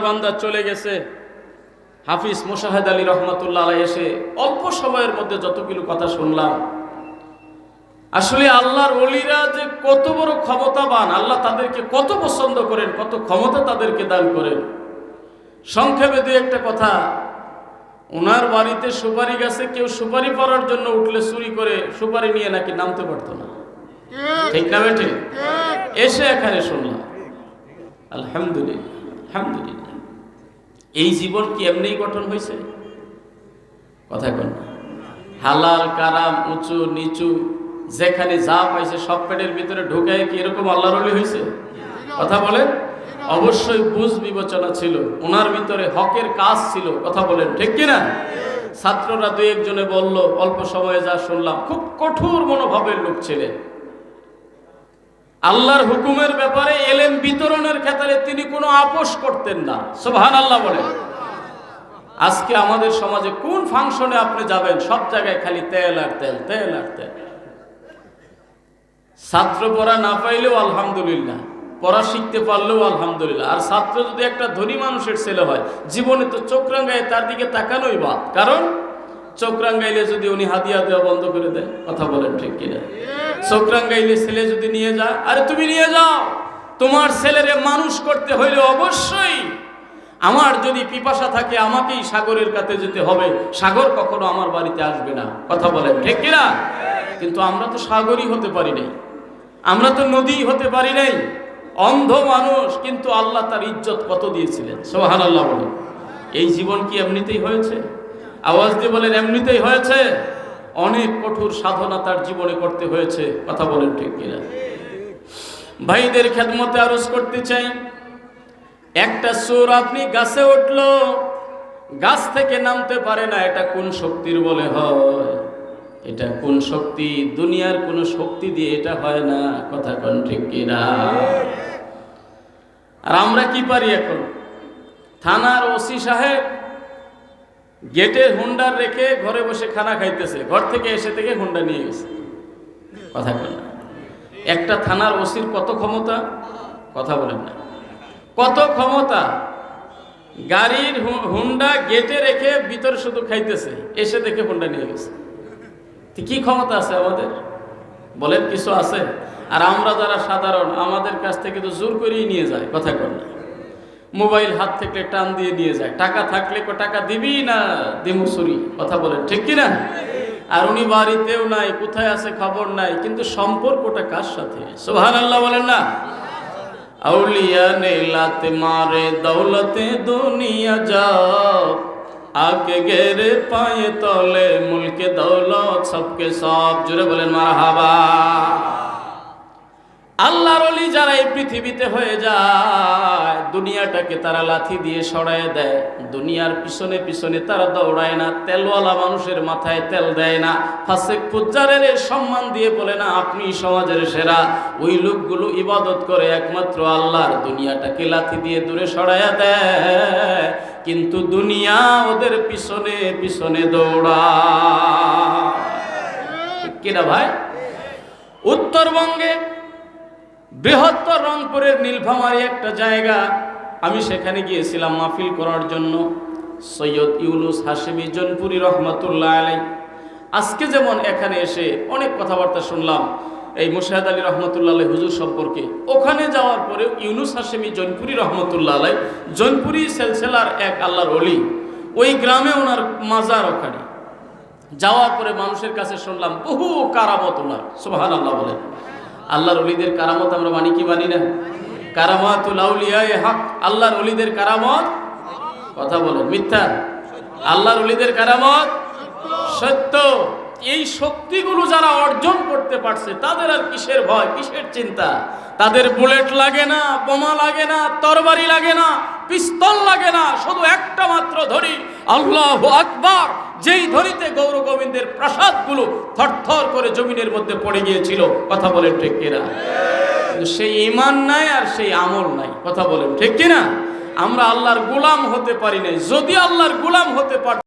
বান্দা চলে গেছে। হাফিজ মোশাহেদ আলী রহমতুল্লাহ আলাই এসে অল্প সময়ের মধ্যে যতগুলো কথা শুনলাম। আসলে আল্লাহর অলিরা যে কত বড় ক্ষমতাবান আল্লাহ তাদেরকে কত পছন্দ করেন কত ক্ষমতা তাদেরকে দান করেন। সংক্ষেপে দু একটা কথা। ওনার বাড়িতে সুপারি গাছে কেউ সুপারি পড়ার জন্য উঠলে চুরি করে সুপারি নিয়ে নাকি নামতে পারতো না। ঠিক না বেটে এসে এখানে শুনলাম। আলহামদুলিল্লাহ। আলহামদুলিল্লাহ। এই জীবন কি এমনিই গঠন হয়েছে? কথা কোন। হালাল, কারাম, উঁচু, নিচু, যেখানে যা পাইছে সব পেটের ভিতরে ঢুকায় কি এরকম আল্লাহর অলি হয়েছে? কথা বলেন। অবশ্যই বুঝ বিবেচনা ছিল। ওনার ভিতরে হকের কাজ ছিল। কথা বলেন, ঠিক কিনা? ছাত্ররা দুই একজনে বলল, অল্প সময়ে যা শুনলাম, খুব কঠোর মনোভাবের লোক ছিলেন। আল্লাহর হুকুমের ব্যাপারে এলেম বিতরণের ক্ষেত্রে তিনি কোনো আপোষ করতেন না। সোভান আল্লাহ বলেন আজকে আমাদের সমাজে কোন ফাংশনে আপনি যাবেন, সব জায়গায় খালি তেল আর তেল তেল আর তেল। ছাত্র পড়া না পাইলেও আলহামদুলিল্লাহ, পড়া শিখতে পারলেও আলহামদুলিল্লাহ। আর ছাত্র যদি একটা ধনী মানুষের ছেলে হয়, জীবনে তো চোখ রাঙ্গায় তার দিকে তাকানোই বাদ। কারণ চোখ রাঙ্গাইলে যদি উনি হাদিয়া দেওয়া বন্ধ করে দেয়, কথা বলেন ঠিক কিনা? চোখ রাঙ্গাইলে ছেলে যদি নিয়ে যায়, আরে তুমি নিয়ে যাও। তোমার ছেলেরে মানুষ করতে হইলে অবশ্যই আমার যদি পিপাসা থাকে, আমাকেই সাগরের কাছে যেতে হবে। সাগর কখনো আমার বাড়িতে আসবে না, কথা বলেন ঠিক কিনা? কিন্তু আমরা তো সাগরই হতে পারি নাই। আমরা তো নদী হতে পারি নাই। অন্ধ মানুষ, কিন্তু আল্লাহ তার ইজ্জত কত দিয়েছিলেন? সোহান আল্লাহ বলেন। এই জীবন কি এমনিতেই হয়েছে? আওয়াজ দিয়ে বলেন, এমনিতেই হয়েছে? অনেক কঠোর সাধনা তার জীবনে করতে হয়েছে। কথা বলেন ঠিক কিনা? ভাইদের খেদমতে আরজ করতে চাই। একটা চোর আপনি গাছে উঠল, গাছ থেকে নামতে পারে না, এটা কোন শক্তির বলে হয়? এটা কোন শক্তি? দুনিয়ার কোন শক্তি দিয়ে এটা হয় না, কথা কোন ঠিক কিনা? আর আমরা কি পারি এখন? থানার ওসি সাহেব গেটে হুন্ডার রেখে ঘরে বসে খানা খাইতেছে। ঘর থেকে এসে থেকে হুন্ডা নিয়ে গেছে। কথা কেন একটা থানার ওসির কত ক্ষমতা? কথা বলেন না। কত ক্ষমতা? গাড়ির হুন্ডা গেটে রেখে ভিতরে শুধু খাইতেছে। এসে দেখে হুন্ডা নিয়ে গেছে। কি ক্ষমতা আছে আমাদের? বলেন, কিছু আছে? আর আমরা যারা সাধারণ, আমাদের কাছ থেকে তো জোর করেই নিয়ে যায়। কথা কর না। মোবাইল হাত থেকে টান দিয়ে নিয়ে যায়। টাকা থাকলে কো টাকা দিবি না দিমুসুরি কথা বলেন, ঠিক কি না? আর উনি বাড়িতেও নাই, কোথায় আছে খবর নাই, কিন্তু সম্পর্কটা কার সাথে? সোহান আল্লাহ বলেন না। আউলিয়া নীলাতে মারে দৌলতে দুনিয়া যাও, আগে গেরে পায়ে তলে, মুলকে দৌলত সবকে সব। জুড়ে বলেন মারা হাবা আল্লাহর অলি যারা এই পৃথিবীতে হয়ে যায়, দুনিয়াটাকে তারা লাথি দিয়ে সরায় দেয়। দুনিয়ার পিছনে পিছনে তারা দৌড়ায় না, তেলওয়ালা মানুষের মাথায় তেল দেয় না। ফাসেক পুজ্জারের সম্মান দিয়ে বলে, না, আপনি সমাজের সেরা। ওই লোকগুলো ইবাদত করে একমাত্র আল্লাহর দুনিয়াটাকে লাথি দিয়ে দূরে সরাইয়া দেয়। কিন্তু দুনিয়া ওদের পিছনে পিছনে দৌড়ায়। কিনা ভাই? উত্তরবঙ্গে বৃহত্তর রংপুরের নীলফামারি একটা জায়গা আমি সেখানে গিয়েছিলাম মাহফিল করার জন্য। সৈয়দ ইউনুস হাসিমি জনপুরি রহমতুল্লাহ আলাই আজকে যেমন এখানে এসে অনেক কথাবার্তা শুনলাম এই মুশাহেদ আলী রহমতুল্লাহ আলাই হুজুর সম্পর্কে। ওখানে যাওয়ার পরে ইউনুস হাসিমি জনপুরি রহমতুল্লাহ আলাই জনপুরি সেলসেলার এক আল্লাহর অলি ওই গ্রামে ওনার মাজার ওখানে। যাওয়ার পরে মানুষের কাছে শুনলাম বহু কারামত ওনার সুবহান আল্লাহ বলেন। আল্লাহর অলিদের কারামত আমরা মানি কি মানি না? কারামত আল্লাহর অলিদের কারামত কথা বলেন মিথ্যা। আল্লাহর অলিদের কারামত সত্য। এই শক্তিগুলো যারা অর্জন করতে পারছে, তাদের আর কিসের ভয়, কিসের চিন্তা? তাদের বুলেট লাগে না, বোমা লাগে না, তরবারি লাগে না। পিস্তল লাগে না, শুধু একটা মাত্র ধরি আল্লাহ আকবার। যেই ধরিতে গৌর গোবিন্দের প্রাসাদগুলো থরথর করে জমিনের মধ্যে পড়ে গিয়েছিল, কথা বলেন ঠিক কিনা? সেই ইমান নাই আর সেই আমল নাই, কথা বলেন ঠিক কিনা? আমরা আল্লাহর গুলাম হতে পারি নাই, যদি আল্লাহর গুলাম হতে পার